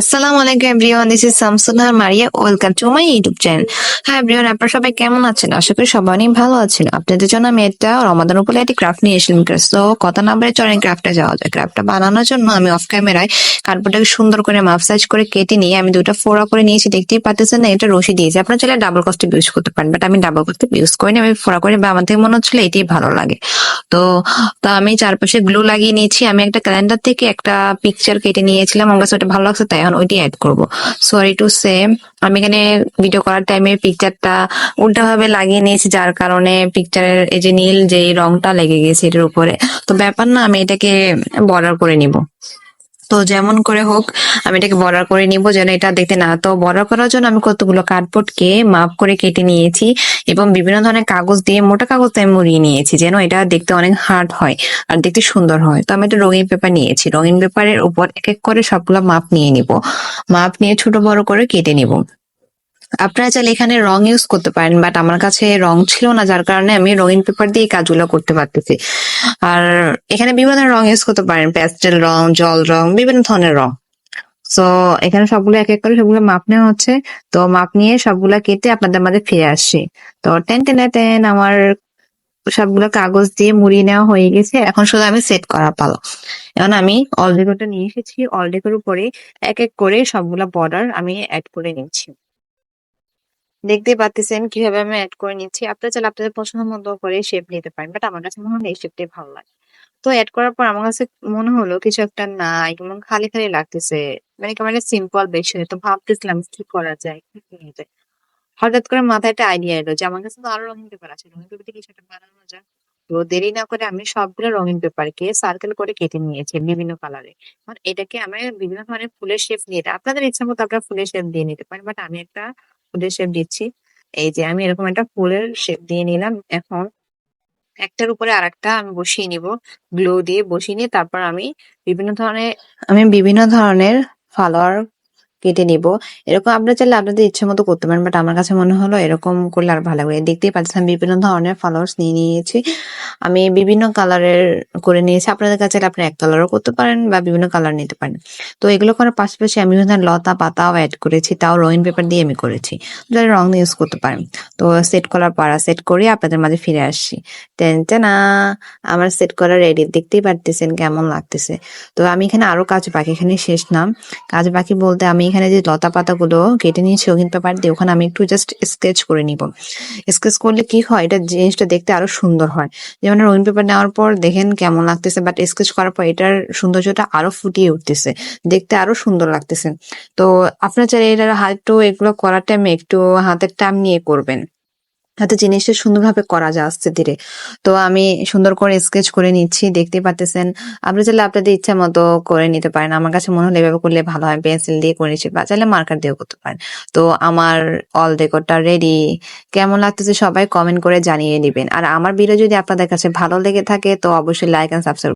আসসালামু আলাইকুম everyone this is Shamsunar Maria welcome to my YouTube channel হ্যাঁ everyone আপনারা সবাই কেমন আছেন? আশা করি সবাই অনেক ভালো আছেন। আপনাদের জন্য আমি একটা রমাদান উপরে একটি ক্রাফট নিয়ে এসেছিলাম তো কত নাম্বারে চলেন ক্রাফটটা যাওয়া যায় ক্রাফটটা বানানোর জন্য আমি অফ ক্যামেরায় কার্ডবোর্ডটাকে সুন্দর করে মাপ সাইজ করে কেটে নিয়ে আমি দুটো ফোড়া করে নিয়েছি, দেখতেই পাচ্ছেন না, এটা রশি দিয়েছি। আপনারা চাইলে ডাবল কস্টে ইউজ করতে পারেন বাট আমি ডাবল কস্টে ইউজ করিনি, আমি ফোড়া করে, বা আমার থেকে মনে হচ্ছিল এটাই ভালো লাগে। তো তো আমি চারপাশে গ্লু লাগিয়ে নিয়েছি, আমি একটা ক্যালেন্ডার থেকে একটা পিকচার কেটে নিয়েছিলাম, আমার কাছে ওটা ভালো লাগছে, তাই এখন ওইটি অ্যাড করব। সরি টু সে আমি এখানে ভিডিও করার টাইমে পিকচারটা উল্টা ভাবে লাগিয়ে নিয়েছি, যার কারণে পিকচারের এই যে নীল যে রংটা লেগে গেছে এটার উপরে। তো ব্যাপার না, আমি এটাকে বর্ডার করে নিব। তো যেমন করে হোক, আমি এটাকে বর্ডার করে নিব যেন এটা দেখতে না, তো বর্ডার করার জন্য আমি কতগুলো কার্ডবোর্ডকে মাপ করে কেটে নিয়েছি এবং বিভিন্ন ধরনের কাগজ দিয়ে, মোটা কাগজ দিয়ে আমি মুড়িয়ে নিয়েছি যেন এটা দেখতে অনেক হার্ড হয় আর দেখতে সুন্দর হয়। তো আমি একটা রঙিন পেপার নিয়েছি, রঙিন পেপারের উপর এক এক করে সবগুলো মাপ নিয়ে নিব। মাপ নিয়ে ছোট বড় করে কেটে নিব। আপনারা চাইলে এখানে রং ইউজ করতে পারেন বাট আমার কাছে রং ছিল না, যার কারণে আমি রঙিন পেপার দিয়ে কাজগুলো করতে পারতেছি। আর এখানে বিভিন্ন ধরনের রং ইউজ করতে পারেন প্যাস্টেল রং জল রং বিভিন্ন ধরনের রং সো এখানে সবগুলো এক এক করে সবগুলো মাপ নেওয়া হচ্ছে। তো মাপ নিয়ে সবগুলো কেটে আপনাদের মাঝে ফিরে আসছি। তো টেন টেন টেন আমার সবগুলো কাগজ দিয়ে মুড়িয়ে নেওয়া হয়ে গেছে। এখন শুধু আমি সেট করা পালো এখন আমি অলডেকোটা নিয়ে এসেছি। অলডেকোর উপরে এক এক করে সবগুলা বর্ডার আমি অ্যাড করে নিচ্ছি। দেখতে পাচ্ছেন কীভাবে আমি অ্যাড করে নিচ্ছি। আপনারা চাইলে আপনাদের পছন্দ মতো করে শেপ নিতে পারেন বাট আমার কাছে মনে হয় এই শেপটাই ভালো লাগে। তো অ্যাড করার পর আমার কাছে মনে হলো কিছু একটা নাই কেমন খালি খালি লাগতেছে। মানে কেমন সিম্পল বেশি তো ভাবতেছিলাম কি করা যায়, কি যায়। হঠাৎ করে মাথায় একটা আইডিয়া এলো যে আমার কাছে তো আরও রঙিন পেপার আছে, রঙিন পেপার কিছু একটা বানানো যায় তো দেরি না করে আমি সবগুলো রঙিন পেপারকে সার্কেল করে কেটে নিয়েছি বিভিন্ন কালারে এটাকে আমি বিভিন্ন ধরনের ফুলের শেপ নিয়ে, আপনাদের ইচ্ছা মতো আপনারা ফুলের শেপ দিয়ে নিতে পারেন বাট আমি একটা ফুলের শেপ দিচ্ছি। এই যে আমি এরকম একটা ফুলের শেপ দিয়ে নিলাম। এখন একটার উপরে আর একটা আমি বসিয়ে নিব। গ্লো দিয়ে বসিয়ে নিয়ে তারপর আমি বিভিন্ন ধরনের আমি বিভিন্ন ধরনের ফলোয়ার কেটে নিব। এরকম আপনার চাইলে আপনাদের ইচ্ছে মতো করতে পারেন বাট আমার কাছে মনে হলো এরকম করলে আর ভালো লাগে দেখতেই আমি বিভিন্ন ধরনের ফলোয়ার্স নিয়ে নিয়েছি। আমি বিভিন্ন কালারের করে নিয়েছি। আপনাদের কাছে আপনি এক কালারও করতে পারেন বা বিভিন্ন কালার নিতে পারেন। তো এগুলো করার পাশাপাশি আমি লতা পাতাও অ্যাড করেছি, তাও রঙিন পেপার দিয়ে আমি করেছি। যারা রং ইউজ করতে পারেন। তো সেট করার পাড়া সেট করে, আপনাদের মাঝে ফিরে টেন টেনা আমার সেট করা রেডি দেখতেই পারতেছেন কেমন লাগতেছে। তো আমি এখানে আরও কাজ বাকি, এখানে শেষ নাম। কাজ বাকি বলতে আমি এখানে যে লতা পাতাগুলো কেটে নিয়েছি ওখান পেপার দিয়ে ওখানে আমি একটু জাস্ট স্কেচ করে নিব। স্কেচ করলে কি হয়, এটা জিনিসটা দেখতে আরও সুন্দর হয়। যেমন রঙিন পেপার নেওয়ার পর দেখেন কেমন লাগতেছে বাট স্কেচ করার পর এটার সৌন্দর্যটা আরও ফুটিয়ে উঠতেছে। দেখতে আরও সুন্দর লাগতেছে। তো আপনার চাইলে এটার হাতটু এগুলো করার টাইমে একটু হাতের টাইম নিয়ে করবেন। যাতে জিনিসটা সুন্দরভাবে করা যায় আস্তে ধীরে। তো আমি সুন্দর করে স্কেচ করে নিচ্ছি দেখতে পাচ্ছেন আপনি চাইলে আপনাদের ইচ্ছা মতো করে নিতে পারেন। আমার কাছে মনে হলো এভাবে করলে ভালো হয়। পেন্সিল দিয়ে করে নিচ্ছি বা চাইলে মার্কার দিয়েও করতে পারেন। তো আমার অল ডেকোরটা রেডি কেমন লাগতেছে সবাই কমেন্ট করে জানিয়ে দিবেন। আর আমার ভিডিও যদি আপনাদের কাছে ভালো লেগে থাকে, তো অবশ্যই লাইক এন্ড সাবস্ক্রাইব